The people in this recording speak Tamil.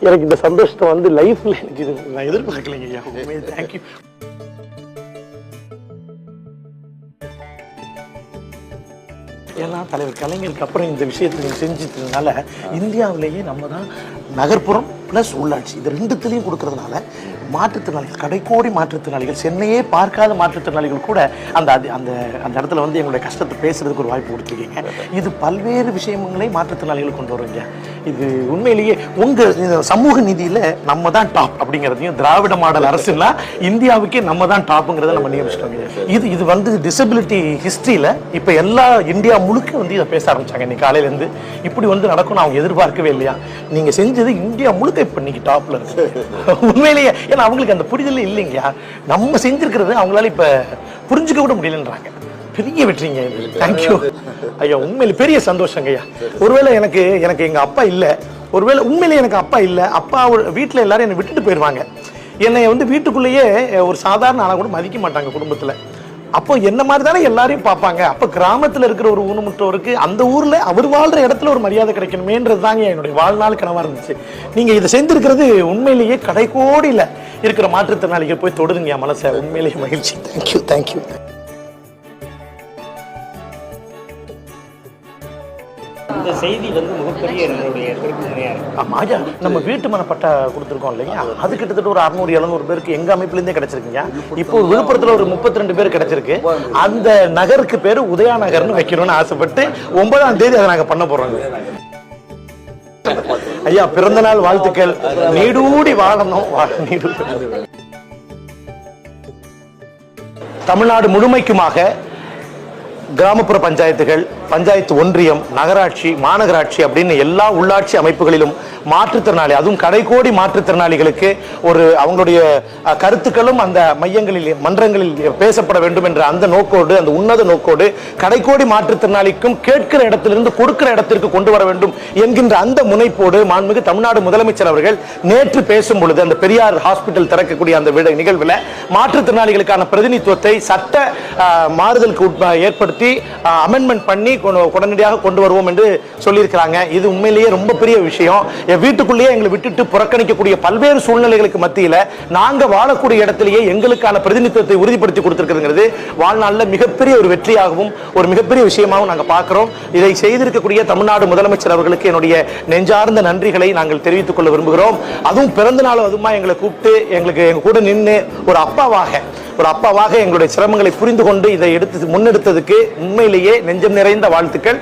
எனக்கு இந்த சந்தோஷத்தை வந்து லைஃப்ல எனக்கு இது நான் எதிர்பார்க்கலைங்க ஐயா. உண்மையை தேங்க்யூ ஏன்னா தலைவர் கலைஞருக்கு அப்புறம் இந்த விஷயத்தை செஞ்சதுனால இந்தியாவிலேயே நம்ம தான் நகர்ப்புறம் ப்ளஸ் உள்ளாட்சி. இது ரெண்டுத்துலேயும் கொடுக்கறதுனால மாற்றுத்திறனாளிகள் கடைக்கோடி மாற்றுத்திறனாளிகள் சென்னையே பார்க்காத மாற்றுத்திறனாளிகள் கூட அந்த அது- அந்த அந்த இடத்துல வந்து எங்களுடைய கஷ்டத்தை பேசுறதுக்கு ஒரு வாய்ப்பு கொடுத்துருக்கீங்க. இது பல்வேறு விஷயங்களை மாற்றுத்திறனாளிகள் கொண்டு வருவீங்க இது உண்மையிலேயே உங்க சமூக நிதியில நம்ம தான் டாப் அப்படிங்கிறதையும் திராவிட மாடல் அரசுனா இந்தியாவுக்கே நம்ம தான் டாப்புங்கிறத நம்ம நியமிச்சிட்டோம். இது இது வந்து டிசபிலிட்டி ஹிஸ்டரியில இப்ப எல்லா இந்தியா முழுக்க வந்து இதை பேச ஆரம்பிச்சாங்க இன்னைக்கு காலையில இருந்து இப்படி வந்து நடக்கும்னு அவங்க எதிர்பார்க்கவே இல்லையா? நீங்க செஞ்சது இந்தியா முழுக்க இப்ப இன்னைக்கு டாப்ல இருக்கு. உண்மையிலேயே ஏன்னா அவங்களுக்கு அந்த புரிதல் இல்லைங்கயா நம்ம செஞ்சிருக்கிறது அவங்களால இப்ப புரிஞ்சுக்க கூட முடியலன்றாங்க. பெரிய வெற்றிங்க இது. தேங்க்யூ ஐயா உண்மையில பெரிய சந்தோஷங்க ஐயா ஒருவேளை எனக்கு எனக்கு எங்க அப்பா இல்ல. ஒருவேளை உண்மையிலே எனக்கு அப்பா இல்ல. அப்பா வீட்டுல எல்லாரும் என்னை விட்டுட்டு போயிடுவாங்க என்னை வந்து வீட்டுக்குள்ளேயே ஒரு சாதாரண ஆளா கூட மதிக்க மாட்டாங்க குடும்பத்துல. அப்போ என்ன மாதிரி தானே எல்லாரையும் பார்ப்பாங்க? அப்போ கிராமத்தில் இருக்கிற ஒரு ஊனமுற்றவருக்கு அந்த ஊரில் அவர் வாழ்ற இடத்துல ஒரு மரியாதை கிடைக்கணுமேன்றது தாங்க என்னுடைய வாழ்நாள் கனவாக இருந்துச்சு. நீங்கள் இதை செஞ்சிருக்கிறது உண்மையிலேயே கடைக்கோடியில் இருக்கிற மாற்றுத்திறனாளிகள் போய் தொடுதுங்க என் மனசை. உண்மையிலேயே மகிழ்ச்சி. தேங்க்யூ தேங்க்யூ இந்த செய்தி வந்து மிகப்பெரிய நம்மளுடைய திருப்புமுனையா இருக்கு. ஆமா ஐயா நம்ம வீட்டு மன பட்டா கொடுத்துருக்கோம் இல்லையா? அது கிட்டத்தட்ட ஒரு அறுநூறு எழுநூறு பேருக்கு எங்க அமைப்புல இருந்தே கிடைச்சிருக்குங்க இப்போ விழுப்புரத்துல ஒரு முப்பத்தி ரெண்டு பேர் கிடைச்சிருக்கு. அந்த நகருக்கு பேரு உதயா நகர்னு வைக்கணும்னு ஆசைப்பட்டு ஒன்பதாம் தேதி அதை நாங்க பண்ண போறோங்க ஐயா பிறந்த நாள் வாழ்த்துக்கள். நீடூடி வாழணும். வாழ நீடூடி தமிழ்நாடு முழுமைக்குமாக கிராமப்புற பஞ்சாயத்துகள் பஞ்சாயத்து ஒன்றியம் நகராட்சி மாநகராட்சி அப்படின்னு எல்லா உள்ளாட்சி அமைப்புகளிலும் மாற்றுத்திறனாளி அதுவும் கடைக்கோடி மாற்றுத்திறனாளிகளுக்கு ஒரு அவங்களுடைய கருத்துக்களும் அந்த மையங்களில் மன்றங்களில் பேசப்பட வேண்டும் என்ற அந்த நோக்கோடு அந்த உன்னத நோக்கோடு கடைக்கோடி மாற்றுத்திறனாளிக்கும் கேட்கிற இடத்திலிருந்து கொடுக்கிற இடத்திற்கு கொண்டு வர வேண்டும் என்கின்ற அந்த முனைப்போடு மாண்புமிகு தமிழ்நாடு முதலமைச்சர் அவர்கள் நேற்று பேசும் பொழுது அந்த பெரியார் ஹாஸ்பிட்டல் திறக்கக்கூடிய அந்த நிகழ்வில் மாற்றுத்திறனாளிகளுக்கான பிரதிநிதித்துவத்தை சட்ட மாறுதலுக்கு உட்ப- ஏற்படுத்தி அமெண்ட்மெண்ட் பண்ணி உடனடியாக கொண்டு வருவோம் என்று சொல்லியிருக்கிறாங்க. இது உண்மையிலேயே ரொம்ப பெரிய விஷயம். என் வீட்டுக்குள்ளேயே எங்களை விட்டுட்டு புறக்கணிக்கக்கூடிய பல்வேறு சூழ்நிலைகளுக்கு மத்தியில் நாங்கள் வாழக்கூடிய இடத்திலேயே எங்களுக்கான பிரதிநிதித்துவத்தை உறுதிப்படுத்தி கொடுத்துருக்குறது வாழ்நாளில் மிகப்பெரிய ஒரு வெற்றியாகவும் ஒரு மிகப்பெரிய விஷயமாகவும் நாங்கள் பார்க்குறோம். இதை செய்திருக்கக்கூடிய தமிழ்நாடு முதலமைச்சர் அவர்களுக்கு என்னுடைய நெஞ்சார்ந்த நன்றிகளை நாங்கள் தெரிவித்துக் கொள்ள விரும்புகிறோம். அதுவும் பிறந்த நாள் அதுமா எங்களை கூப்பிட்டு எங்களுக்கு எங்க கூட நின்று ஒரு அப்பாவாக ஒரு அப்பாவாக எங்களுடைய சிரமங்களை புரிந்து கொண்டு இதை எடுத்து முன்னெடுத்ததுக்கு உண்மையிலேயே நெஞ்சம் நிறைந்த வாழ்த்துக்கள்.